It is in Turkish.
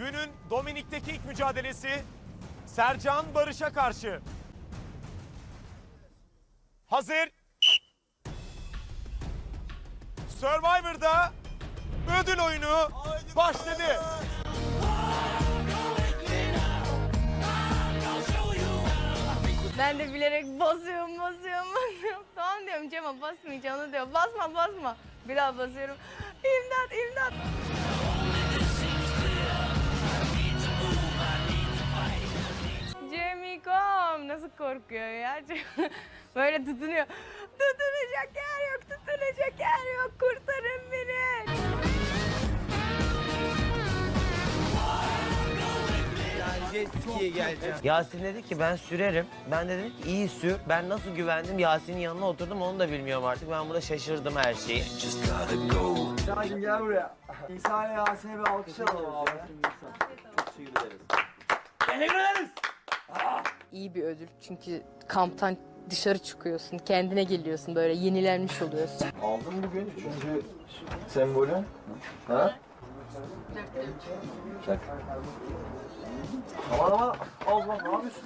Günün Dominik'teki ilk mücadelesi Sercan Barış'a karşı. Hazır. Survivor'da ödül oyunu başladı. Ben de bilerek basıyorum, basıyorum, basıyorum. Tamam diyorum Cem'a basmayacağım. Onu diyor basma basma. Bir daha basıyorum. İmdat, imdat. Nasıl korkuyor ya? Böyle tutunuyor. Tutunacak yer yok, tutunacak yer yok. Kurtarın beni. Yasin dedi ki ben sürerim. Ben de dedim ki iyi sür. Ben nasıl güvendim Yasin'in yanına oturdum onu da bilmiyorum artık. Ben burada şaşırdım her şeyi. Şahin gel buraya. İsa ile Yasin'e bir alkış alalım abi. İyi bir ödül çünkü kamptan dışarı çıkıyorsun, kendine geliyorsun böyle yenilenmiş oluyorsun. Aldın bugün üçüncü sembolü. Ha? Çak. Aman aman. Allah ne yapıyorsun?